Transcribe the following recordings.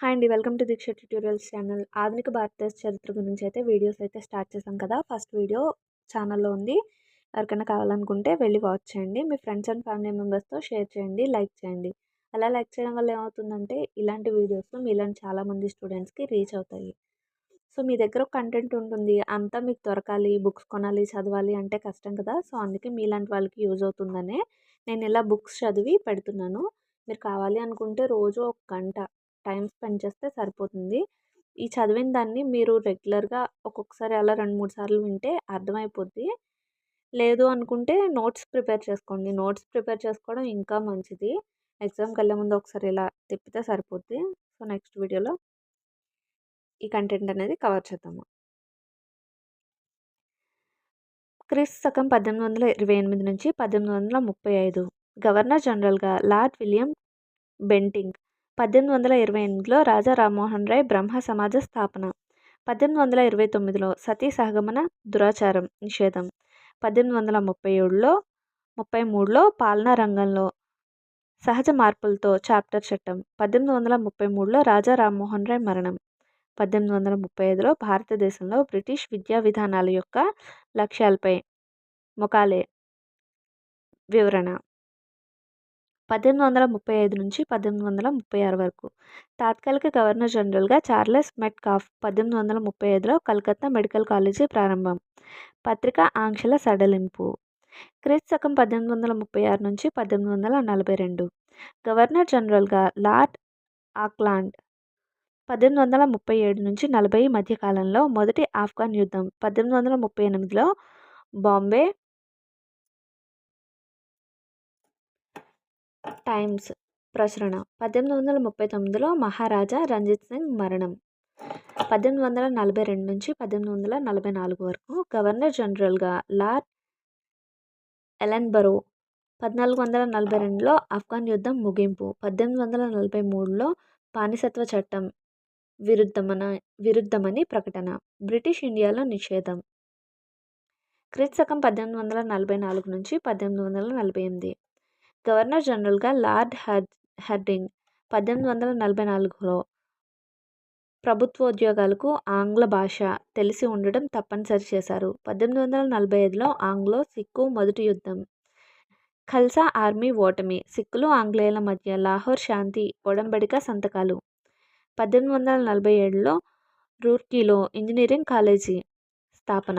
Hi అండి. Welcome to Deeksha tutorials channel. ఆధునిక భారతదేశ చరిత్ర గురించి అయితే వీడియోస్ అయితే స్టార్ట్ చేశాం కదా. ఫస్ట్ వీడియో ఛానల్లో ఉంది. ఎవరికైనా కావాలనుకుంటే వెళ్ళి వాచ్ చేయండి. మీ ఫ్రెండ్స్ అండ్ ఫ్యామిలీ మెంబర్స్తో షేర్ చేయండి లైక్ చేయండి. అలా లైక్ చేయడం వల్ల ఏమవుతుందంటే ఇలాంటి వీడియోస్ మీలాంటి చాలామంది స్టూడెంట్స్కి రీచ్ అవుతాయి. సో మీ దగ్గర ఒక కంటెంట్ ఉంటుంది. అంతా మీకు దొరకాలి బుక్స్ కొనాలి చదవాలి అంటే కష్టం కదా. సో అందుకే మీలాంటి వాళ్ళకి యూజ్ అవుతుందనే నేను ఇలా బుక్స్ చదివి పెడుతున్నాను. మీరు కావాలి అనుకుంటే రోజు ఒక గంట టైం స్పెండ్ చేస్తే సరిపోతుంది. ఈ చదివిన దాన్ని మీరు రెగ్యులర్గా ఒక్కొక్కసారి అలా రెండు మూడు సార్లు వింటే అర్థమైపోద్ది. లేదు అనుకుంటే నోట్స్ ప్రిపేర్ చేసుకోండి. నోట్స్ ప్రిపేర్ చేసుకోవడం ఇంకా మంచిది. ఎగ్జామ్కి వెళ్ళే ముందు ఒకసారి ఇలా తిప్పితే సరిపోద్ది. సో నెక్స్ట్ వీడియోలో ఈ కంటెంట్ అనేది కవర్ చేద్దాము. క్రిస్ శకం పద్దెనిమిది వందల ఇరవై ఎనిమిది నుంచి పద్దెనిమిది వందల ముప్పై ఐదు. గవర్నర్ జనరల్గా లార్డ్ విలియం బెంటింగ్ పద్దెనిమిది వందల ఇరవై ఎనిమిదిలో రాజా రామ్మోహన్ రాయ్ బ్రహ్మ సమాజ స్థాపన. పద్దెనిమిది వందల ఇరవై తొమ్మిదిలో సతీ సహగమన దురాచారం నిషేధం. పద్దెనిమిది వందల ముప్పై ఏడులో ముప్పై మూడులో పాలనా రంగంలో సహజ మార్పులతో చాప్టర్ చట్టం. పద్దెనిమిది వందల ముప్పై మూడులో రాజా రామ్మోహన్ రాయ్ మరణం. పద్దెనిమిది వందల ముప్పై ఐదులో భారతదేశంలో బ్రిటిష్ విద్యా విధానాల యొక్క లక్ష్యాలపై మొకాలే వివరణ. పద్దెనిమిది వందల ముప్పై ఐదు నుంచి పద్దెనిమిది వందల ముప్పై ఆరు వరకు. తాత్కాలిక గవర్నర్ జనరల్గా చార్లెస్ మెట్ కాఫ్ పద్దెనిమిది వందల ముప్పై ఐదులో కలకత్తా మెడికల్ కాలేజీ ప్రారంభం. పత్రిక ఆంక్షల సడలింపు. క్రీస్తు శకం పద్దెనిమిది వందల ముప్పై ఆరు నుంచి పద్దెనిమిది వందల నలభై రెండు. గవర్నర్ జనరల్గా లార్డ్ ఆక్లాండ్ పద్దెనిమిది వందల ముప్పై ఏడు నుంచి నలభై మధ్యకాలంలో మొదటి ఆఫ్ఘన్ యుద్ధం పద్దెనిమిది వందల ముప్పై ఎనిమిదిలో బాంబే టైమ్స్ ప్రచురణ పద్దెనిమిది వందల ముప్పై తొమ్మిదిలో మహారాజా రంజిత్ సింగ్ మరణం. పద్దెనిమిది వందల నలభై రెండు నుంచి పద్దెనిమిది వందల నలభై నాలుగు వరకు గవర్నర్ జనరల్గా లార్డ్ ఎలెన్బరో పద్నాలుగు వందల నలభై రెండులో ఆఫ్ఘన్ యుద్ధం ముగింపు. పద్దెనిమిది వందల నలభై మూడులో బానిసత్వ చట్టం విరుద్ధమన విరుద్ధమని ప్రకటన. బ్రిటిష్ ఇండియాలో నిషేధం. క్రీస్తు శకం పద్దెనిమిది వందల నలభై నాలుగు నుంచి పద్దెనిమిది వందల నలభై ఎనిమిది. గవర్నర్ జనరల్గా లార్డ్ హర్ హర్డింగ్ పద్దెనిమిది వందల నలభై నాలుగులో ప్రభుత్వోద్యోగాలకు ఆంగ్ల భాష తెలిసి ఉండడం తప్పనిసరి చేశారు. పద్దెనిమిది వందల నలభై ఐదులో ఆంగ్లో సిక్కు మొదటి యుద్ధం. ఖల్సా ఆర్మీ ఓటమి. సిక్కులు ఆంగ్లేయుల మధ్య లాహోర్ శాంతి ఒడంబడిక సంతకాలు. పద్దెనిమిది వందల నలభై ఏడులో రూర్కీలో ఇంజనీరింగ్ కాలేజీ స్థాపన.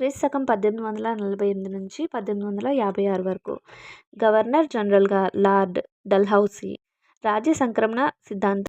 క్రీస్తు శకం పద్దెనిమిది వందల నలభై ఎనిమిది నుంచి పద్దెనిమిది వందల యాభై ఆరు వరకు. గవర్నర్ జనరల్గా లార్డ్ డల్హౌసీ రాజ్య సంక్రమణ సిద్ధాంతం